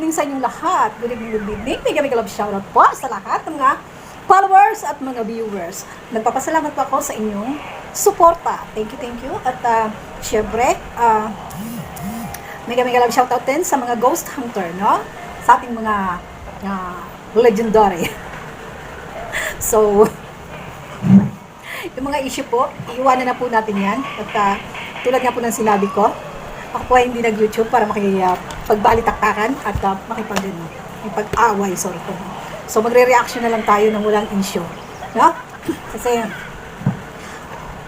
evening sa inyong lahat. Good evening, good evening. Mega mega love shoutout po sa lahat ng mga followers at mga viewers. Nagpapasalamat po ako sa inyong suporta. Thank you, thank you. At uh, syempre, uh, mega mega love shoutout din sa mga ghost hunter, no? Sa ating mga uh, legendary. so, yung mga issue po, iiwanan na po natin yan. At uh, tulad nga po ng sinabi ko, ako po ay hindi nag-YouTube para makipagbalitaktakan at uh, makipag, ano, makipag-away, sorry po. So magre-reaction na lang tayo ng walang issue. No? Kasi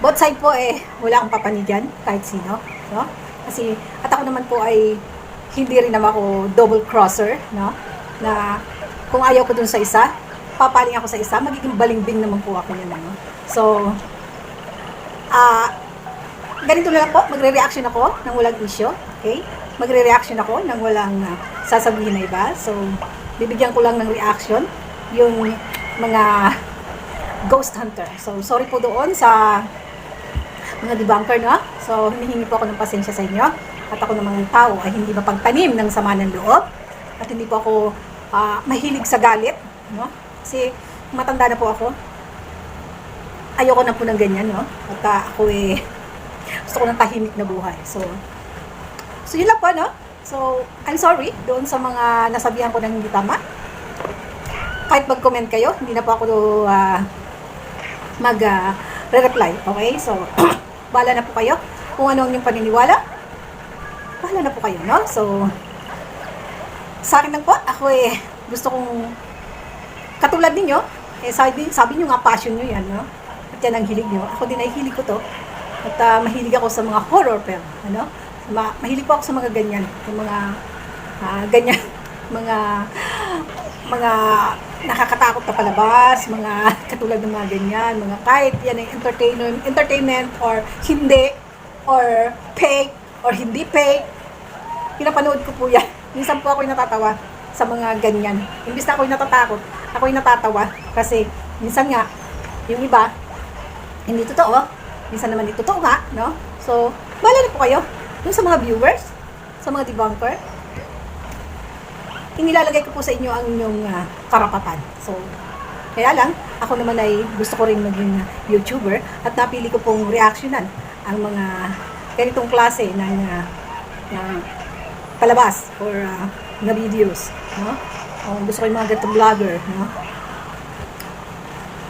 both side po eh, wala akong papanigan kahit sino. No? Kasi at ako naman po ay hindi rin naman ako double crosser, no? Na kung ayaw ko dun sa isa, papaling ako sa isa, magiging balingbing naman po ako yun, ano? So, ah, ganito na lang po, magre-reaction ako ng walang issue, okay? Magre-reaction ako ng walang uh, sasabihin na iba. So, bibigyan ko lang ng reaction yung mga ghost hunter. So, sorry po doon sa mga debunker, no? So, hinihingi po ako ng pasensya sa inyo. At ako namang tao ay hindi mapagtanim ng sama ng loob. At hindi po ako ah, mahilig sa galit, no? Kasi matanda na po ako. Ayoko na po ng ganyan, no? At ah, ako eh, gusto ko ng tahimik na buhay. So, so yun lang po, no? So, I'm sorry doon sa mga nasabihan ko ng hindi tama. Kahit mag-comment kayo, hindi na po ako uh, mag ah, re-reply. Okay? So, bahala na po kayo kung ano ang inyong paniniwala. Bahala na po kayo, no? So, sa akin lang po, ako eh, gusto kong katulad ninyo, eh, sabi, sabi nyo nga passion nyo yan, no? At yan ang hilig nyo. Ako din ay hilig ko to. At ah, mahilig ako sa mga horror film, ano? Ma mahilig po ako sa mga ganyan, yung mga ah, ganyan, mga mga nakakatakot na palabas, mga katulad ng mga ganyan, mga kahit yan ay entertainment, entertainment or hindi, or fake, or hindi fake, pinapanood ko po yan. Minsan po ako yung natatawa sa mga ganyan. Imbis na ako yung natatakot, ako yung natatawa kasi minsan nga, yung iba, hindi totoo, minsan naman hindi totoo nga, no? So, bahala na po kayo. Yung sa mga viewers, sa mga debunker, inilalagay ko po sa inyo ang inyong ah, karapatan. So, kaya lang, ako naman ay gusto ko rin maging YouTuber at napili ko pong reactionan ang mga ganitong klase ng, ah, ng palabas or ah, na videos. No? O, gusto ko yung mga ganitong vlogger. No?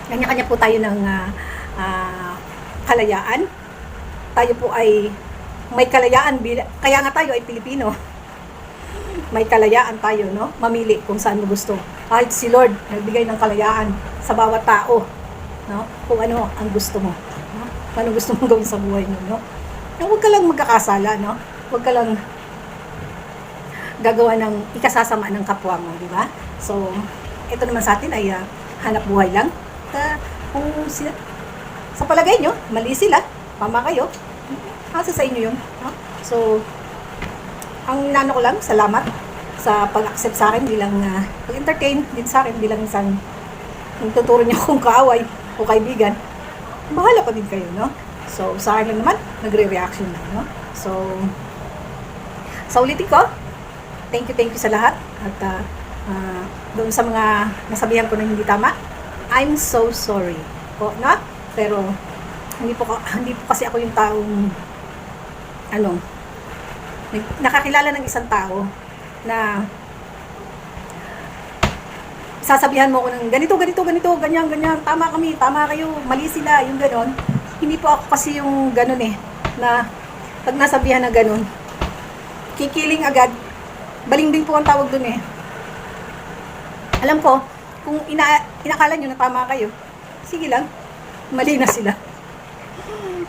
Kanya-kanya po tayo ng ah, ah, kalayaan. Tayo po ay may kalayaan. Kaya nga tayo ay Pilipino. May kalayaan tayo, no? Mamili kung saan mo gusto. Kahit si Lord nagbigay ng kalayaan sa bawat tao, no? Kung ano ang gusto mo, no? Ano gusto mong gawin sa buhay mo, no? Na huwag ka lang magkakasala, no? Huwag ka lang gagawa ng ikasasama ng kapwa mo, di ba? So, ito naman sa atin ay ah, hanap buhay lang. Ah, kung sila, sa palagay nyo, mali sila, tama kayo, asa sa inyo yun. No? So, ang nano ko lang, salamat sa pag-accept sa akin bilang uh, pag-entertain din sa akin bilang isang nagtuturo niyo akong kaaway o kaibigan. Bahala pa din kayo, no? So, sa akin lang naman, nagre-reaction lang, no? So, sa ulitin ko, thank you, thank you sa lahat. At uh, uh, doon sa mga nasabihan ko na hindi tama, I'm so sorry po, no? Pero, hindi po, hindi po kasi ako yung taong ano, nakakilala ng isang tao na sasabihan mo ko ng ganito, ganito, ganito, ganyan, ganyan, tama kami, tama kayo, mali sila, yung ganon. Hindi po ako kasi yung ganon eh, na pag nasabihan na ganon, kikiling agad, balingbing po ang tawag dun eh. Alam ko, kung ina inakala nyo na tama kayo, sige lang, mali na sila.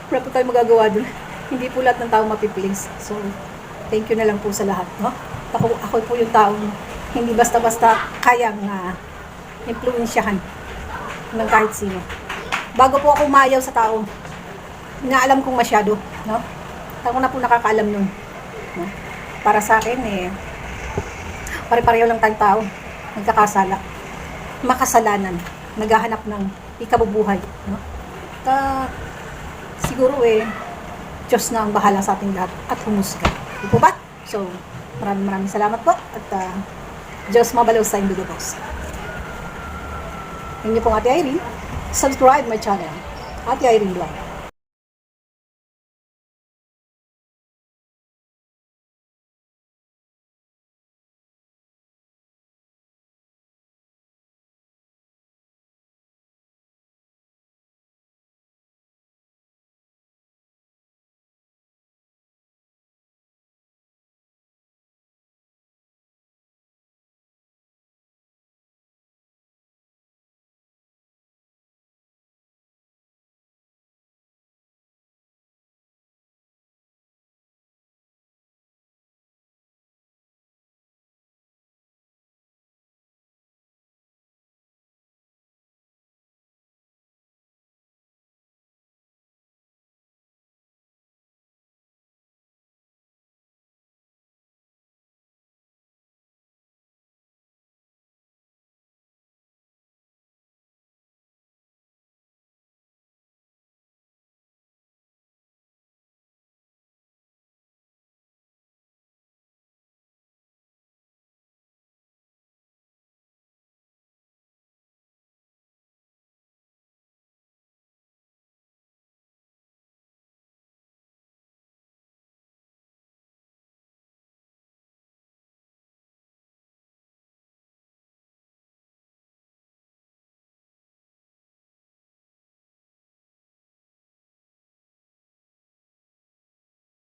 Wala po tayo magagawa dun. Hindi po lahat ng tao mapiplease. So, thank you na lang po sa lahat, no? Ako, ako po yung taong hindi basta-basta kayang uh, impluensyahan ng kahit sino. Bago po ako umayaw sa tao, na alam kong masyado, no? Ako na po nakakaalam nun. No? Para sa akin, eh, pare-pareho lang tayong tao. Nagkakasala. Makasalanan. Naghahanap ng ikabubuhay. No? Ta, siguro eh, Diyos na ang bahala sa ating lahat at humusga. Di po ba? So, maraming maraming salamat po at uh, Diyos mabalaw sa inyong dos. Inyo pong Ate Irene. Subscribe my channel. Ate Irene Vlog.